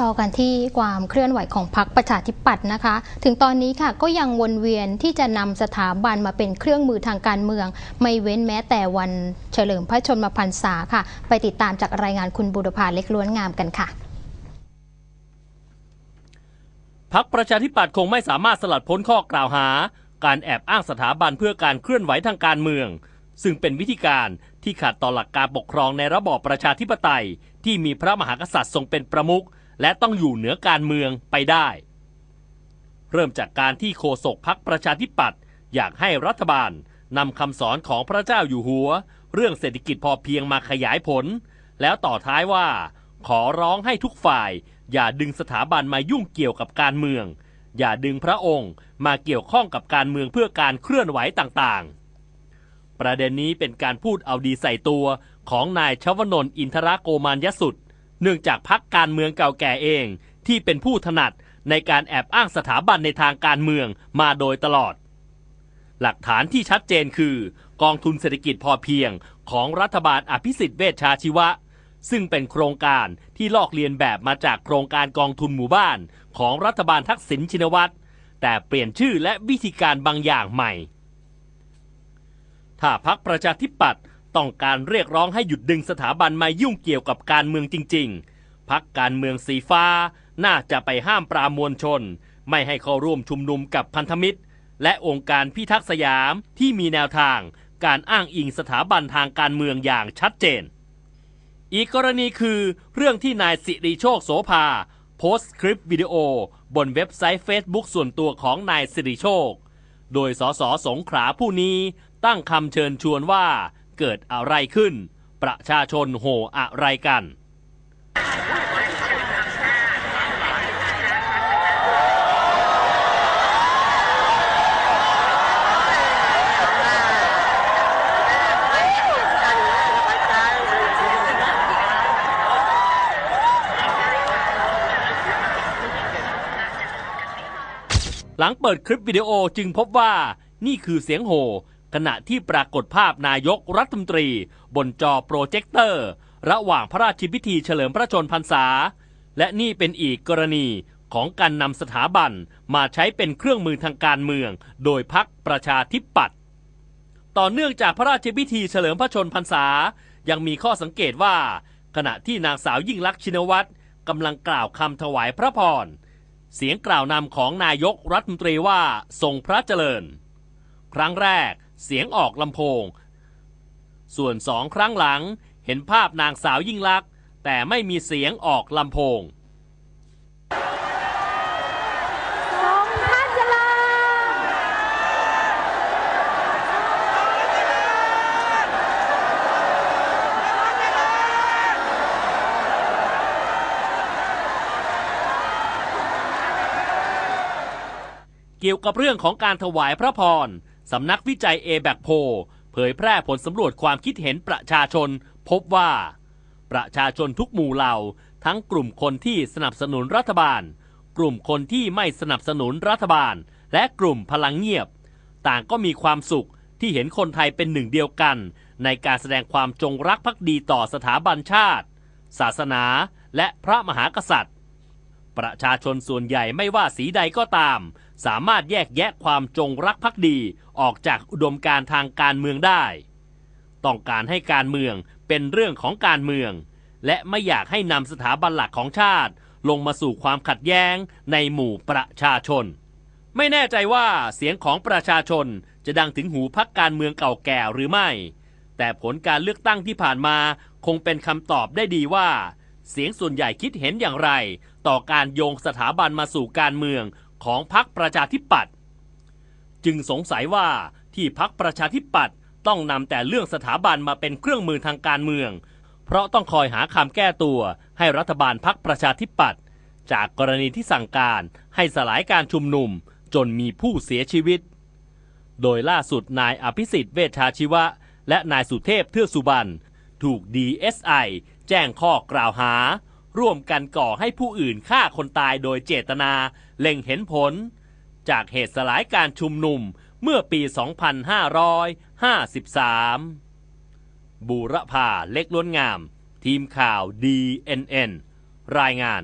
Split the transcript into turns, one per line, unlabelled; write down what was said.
ต่อกันที่ความเคลื่อนไหวของพรรคประชาธิปัตย์นะคะ ถึงตอนนี้ค่ะก็ยังวนเวียนที่จะนำสถาบันมาเป็นเครื่องมือทางการเมือง ไม่เว้นแม้แต่วันเฉลิมพระชนมพรรษาค่ะ ไปติดตามจากรายงานคุณบุรพาเล็กล้วนงามกันค่ะ
พักประชาธิปัตย์คงไม่สามารถสลัดพ้นข้อกล่าวหา การแอบอ้างสถาบันเพื่อการเคลื่อนไหวทางการเมือง ซึ่งเป็นวิธีการที่ขัดต่อหลักการปกครองในระบอบประชาธิปไตย ที่มีพระมหากษัตริย์ทรงเป็นประมุข และต้องอยู่เหนือการเมืองไปได้ เริ่มจากการที่โฆษกพักประชาธิปัตย์อยากให้รัฐบาลนำคำสอนของพระเจ้าอยู่หัว เรื่องเศรษฐกิจพอเพียงมาขยายผล แล้วต่อท้ายว่า ขอร้องให้ทุกฝ่าย อย่าดึงสถาบันมายุ่งเกี่ยวกับการเมือง อย่าดึงพระองค์มาเกี่ยวข้องกับการเมืองเพื่อการเคลื่อนไหวต่างๆ ประเด็นนี้เป็นการพูดเอาดีใส่ตัวของนายชวนนท์อินทรโกมานยสุด เนื่องจากพักการเมืองเก่าแก่เอง ที่เป็นผู้ถนัดในการแอบอ้างสถาบันในทางการเมืองมาโดยตลอด หลักฐานที่ชัดเจนคือ กองทุนเศรษฐกิจพอเพียงของรัฐบาลอภิสิทธิ์เวชชาชีวะ ซึ่งเป็นโครงการที่ลอกเลียนแบบมาจากโครงการกองทุนหมู่บ้าน ของรัฐบาลทักษิณชินวัตรแต่เปลี่ยนชื่อและวิธีการบางอย่างใหม่ ถ้าพักประชาธิปัตย์ ต้องการเรียกร้องให้หยุดดึงสถาบันมายุ่งเกี่ยวกับการเมืองจริง ๆ พักการเมืองสีฟ้า น่าจะไปห้ามปรามวลชน ไม่ให้เข้าร่วมชุมนุมกับพันธมิตร และองค์การพิทักษ์สยามที่มีแนวทางการอ้างอิงสถาบันทางการเมืองอย่างชัดเจน อีกกรณีคือเรื่องที่นายสิริโชคโสภา โพสต์คลิปวิดีโอ บนเว็บไซต์ Facebook ส่วนตัวของนายสิริโชค โดยสสสงขลาผู้นี้ตั้งคำเชิญชวนว่า เกิดอะไรขึ้น ประชาชนโห่อะไรกัน หลังเปิดคลิปวิดีโอจึงพบว่านี่คือเสียงโห่ ขณะที่ปรากฏภาพนายกรัฐมนตรี บนจอโปรเจคเตอร์ ระหว่างพระราชพิธีเฉลิมพระชนพรรษา และนี่เป็นอีกกรณีของการนำสถาบันมาใช้เป็นเครื่องมือทางการเมือง โดยพักประชาธิปัตย์ต่อเนื่องจากพระราชพิธีเฉลิมพระชนพรรษา ยังมีข้อสังเกตว่า ขณะที่นางสาวยิ่งลักษณ์ชินวัตรกำลังกล่าวคำถวายพระพรเสียงกล่าวนำของนายกรัฐมนตรีว่าทรงพระเจริญ ครั้งแรก เสียงออกลำโพง ส่วนสองครั้งหลังเห็นภาพนางสาวยิ่งลักษณ์แต่ไม่มีเสียงออกลำโพงเกี่ยวกับเรื่องของการถวายพระพร สำนักวิจัยเอแบกโพเผยแพร่ผลสำรวจความคิดเห็นประชาชน พบว่า ประชาชนทุกหมู่เหล่า ทั้งกลุ่มคนที่สนับสนุนรัฐบาล กลุ่มคนที่ไม่สนับสนุนรัฐบาล และกลุ่มพลังเงียบ ต่างก็มีความสุขที่เห็นคนไทยเป็นหนึ่งเดียวกัน ในการแสดงความจงรักภักดีต่อสถาบันชาติ ศาสนา และพระมหากษัตริย์ ประชาชนส่วนใหญ่ไม่ว่าสีใดก็ตาม สามารถแยกแยะความจงรักภักดีออกจากอุดมการทางการเมืองได้ ต้องการให้การเมืองเป็นเรื่องของการเมือง และไม่อยากให้นำสถาบันหลักของชาติ ลงมาสู่ความขัดแย้งในหมู่ประชาชน ไม่แน่ใจว่าเสียงของประชาชนจะดังถึงหูพักการเมืองเก่าแก่หรือไม่ แต่ผลการเลือกตั้งที่ผ่านมาคงเป็นคำตอบได้ดีว่า เสียงส่วนใหญ่คิดเห็นอย่างไร ต่อการโยงสถาบันมาสู่การเมืองของพรรคประชาธิปัตย์จึงสงสัยว่าที่พรรคประชาธิปัตย์ต้องนำแต่เรื่องสถาบันมาเป็นเครื่องมือทางการเมือง เพราะต้องคอยหาคำแก้ตัวให้รัฐบาลพรรคประชาธิปัตย์จากกรณีที่สั่งการให้สลายการชุมนุมจนมีผู้เสียชีวิต โดยล่าสุดนายอภิสิทธิ์เวชชาชีวะ และนายสุเทพเทือกสุบรรณถูก DSI แจ้งข้อกล่าวหา ร่วมกันก่อให้ผู้อื่นฆ่าคนตายโดยเจตนา เล็งเห็นผล จากเหตุสลายการชุมนุมเมื่อปี 2553 บูรพาเล็กล้วนงาม ทีมข่าว DNN รายงาน